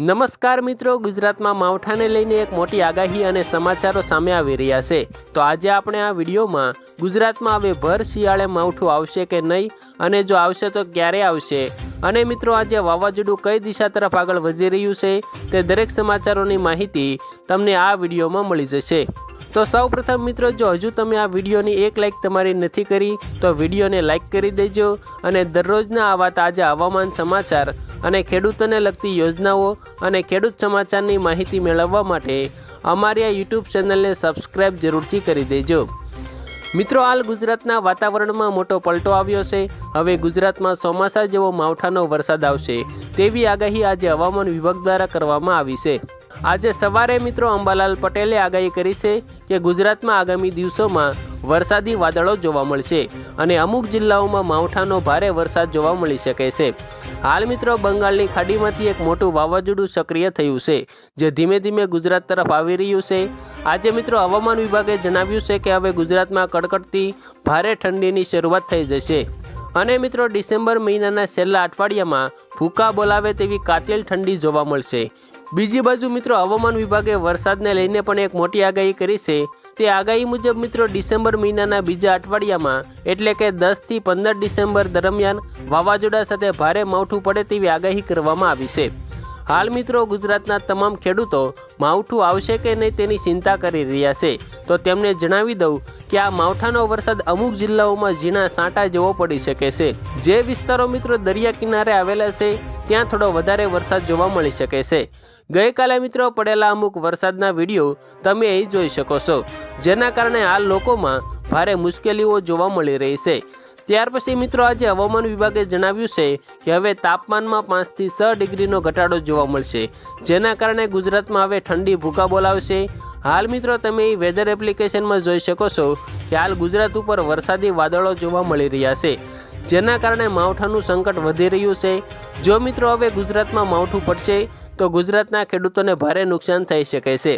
નમસ્કાર મિત્રો, ગુજરાતમાં માવઠાને લઈને એક મોટી આગાહી અને સમાચારો સામે આવી રહ્યા છે. તો આજે આપણે આ વિડીયોમાં ગુજરાતમાં હવે ભર શિયાળે માવઠું આવશે કે નહીં અને જો આવશે તો ક્યારે આવશે? અને મિત્રો, આજે વાવાઝોડું કઈ દિશા તરફ આગળ વધી રહ્યું છે તે દરેક સમાચારોની માહિતી તમને આ વિડીયોમાં મળી જશે. તો સૌ પ્રથમ મિત્રો, જો હજુ તમે આ વિડીયોની એક લાઇક તમારી નથી કરી, તો વિડીયોને લાઇક કરી દેજો અને દરરોજના આવા તાજા હવામાન સમાચાર અને ખેડૂતોને લગતી યોજનાઓ અને ખેડૂત સમાચારની માહિતી મેળવવા માટે અમારી આ યુટ્યુબ ચેનલને સબસ્ક્રાઈબ જરૂરથી કરી દેજો. મિત્રો, હાલ ગુજરાતના વાતાવરણમાં મોટો પલટો આવ્યો છે. હવે ગુજરાતમાં ચોમાસા જેવો માવઠાનો વરસાદ આવશે તેવી આગાહી આજે હવામાન વિભાગ દ્વારા કરવામાં આવી છે. આજે સવારે મિત્રો અંબાલાલ પટેલે આગાહી કરી છે કે ગુજરાતમાં આગામી દિવસોમાં વરસાદી વાદળો જોવા મળશે અને અમુક જિલ્લાઓમાં માવઠાનો ભારે વરસાદ જોવા મળી શકે છે. હાલ મિત્રો બંગાળની ખાડીમાંથી એક મોટું વાવાઝોડું સક્રિય થયું છે, જે ધીમે ધીમે ગુજરાત તરફ આવી રહ્યું છે. આજે મિત્રો હવામાન વિભાગે જણાવ્યું છે કે હવે ગુજરાતમાં કડકડતી ભારે ઠંડીની શરૂઆત થઈ જશે. અને મિત્રો ડિસેમ્બર મહિનાના છેલ્લા અઠવાડિયામાં ભૂકા બોલાવે તેવી કાતિલ ઠંડી જોવા મળશે. બીજી બાજુ મિત્રો હવામાન વિભાગે વરસાદને લઈને પણ એક મોટી આગાહી કરી છે. તે આગાહી મુજબ મિત્રો ડિસેમ્બર મહિનાના બીજા અઠવાડિયામાં, એટલે કે દસથી પંદર ડિસેમ્બર દરમિયાન, વાવાઝોડા સાથે ભારે માવઠું પડે તેવી આગાહી કરવામાં આવી છે. હાલ મિત્રો ગુજરાતના તમામ ખેડૂતો માવઠું આવશે કે નહીં તેની ચિંતા કરી રહ્યા છે. તો તેમને જણાવી દઉં કે આ માવઠાનો વરસાદ અમુક જિલ્લાઓમાં ઝીણા સાંટા જેવો પડી શકે છે. જે વિસ્તારો મિત્રો દરિયા કિનારે આવેલા છે ત્યાં થોડો વધારે વરસાદ જોવા મળી શકે છે. ગઈકાલે મિત્રો પડેલા અમુક વરસાદના વીડિયો તમે અહીં જોઈ શકો છો, જેના કારણે હાલ લોકોમાં ભારે મુશ્કેલીઓ જોવા મળી રહી છે. ત્યાર પછી મિત્રો આજે હવામાન વિભાગે જણાવ્યું છે કે હવે તાપમાનમાં પાંચથી છ ડિગ્રીનો ઘટાડો જોવા મળશે, જેના કારણે ગુજરાતમાં હવે ઠંડી ભૂકા બોલાવશે હાલ મિત્રો તમે વેધર એપ્લિકેશનમાં જોઈ શકો છો કે હાલ ગુજરાત ઉપર વરસાદી વાદળો જોવા મળી રહ્યા છે, જેના કારણે માવઠાનું સંકટ વધી રહ્યું છે. જો મિત્રો હવે ગુજરાતમાં માવઠું પડશે, તો ગુજરાતના ખેડૂતોને ભારે નુકસાન થઈ શકે છે.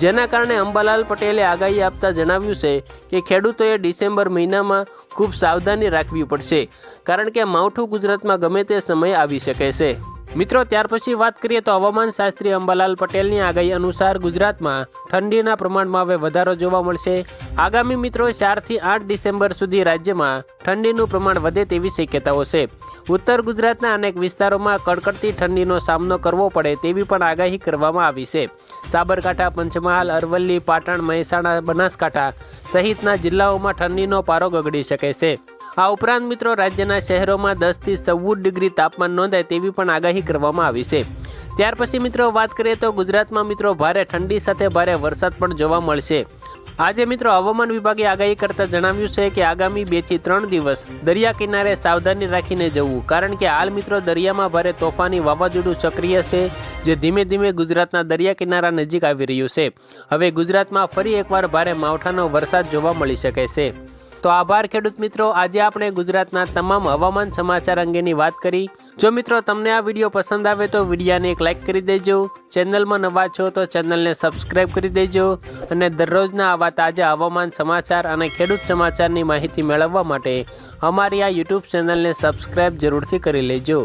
જેના કારણે અંબાલાલ પટેલે આગાહી આપતા જણાવ્યું છે કે ખેડૂતોએ ડિસેમ્બર મહિનામાં ખૂબ સાવધાની રાખવી પડશે, કારણ કે માવઠું ગુજરાતમાં ગમે તે સમયે આવી શકે છે. મિત્રો, ત્યાર પછી વાત કરીએ તો હવામાન શાસ્ત્રી અંબાલાલ પટેલની આગાહી અનુસાર ગુજરાતમાં ઠંડીના પ્રમાણમાં હવે વધારો જોવા મળશે. આગામી મિત્રો, ચારથી આઠ ડિસેમ્બર સુધી રાજ્યમાં ઠંડીનું પ્રમાણ વધે તેવી શક્યતાઓ છે. ઉત્તર ગુજરાતના અનેક વિસ્તારોમાં કડકડતી ઠંડીનો સામનો કરવો પડે તેવી પણ આગાહી કરવામાં આવી છે. સાબરકાંઠા, પંચમહાલ, અરવલ્લી, પાટણ, મહેસાણા, બનાસકાંઠા સહિતના જિલ્લાઓમાં ઠંડીનો પારો ગગડી શકે છે. આ ઉપરાંત મિત્રો, રાજ્યના શહેરોમાં દસથી ચૌદ ડિગ્રી તાપમાન નોંધાય તેવી પણ આગાહી કરવામાં આવી છે. ત્યાર પછી મિત્રો, વાત કરીએ તો ગુજરાતમાં મિત્રો, ભારે ઠંડી સાથે ભારે વરસાદ પણ જોવા મળશે. આજે મિત્રો, હવામાન વિભાગે આગાહી કરતા જણાવ્યું છે કે આગામી બેથી ત્રણ દિવસ દરિયા કિનારે સાવધાની રાખીને જવું. કારણ કે હાલ મિત્રો, દરિયામાં ભારે તોફાની વાવાઝોડું સક્રિય છે, જે ધીમે ધીમે ગુજરાતના દરિયા કિનારા નજીક આવી રહ્યું છે. હવે ગુજરાતમાં ફરી એકવાર ભારે માવઠાનો વરસાદ જોવા મળી શકે છે. તો આભાર, ખેડૂત મિત્રો. આજે આપણે ગુજરાતના તમામ હવામાન સમાચાર અંગેની વાત કરી. જો મિત્રો તમને આ વીડિયો પસંદ આવે તો વિડીયાને એક લાઇક કરી દેજો. ચેનલમાં નવા છો તો ચેનલને સબસ્ક્રાઈબ કરી દેજો અને દરરોજના આવા તાજા હવામાન સમાચાર અને ખેડૂત સમાચારની માહિતી મેળવવા માટે અમારી આ યુટ્યુબ ચેનલને સબસ્ક્રાઈબ જરૂરથી કરી લેજો.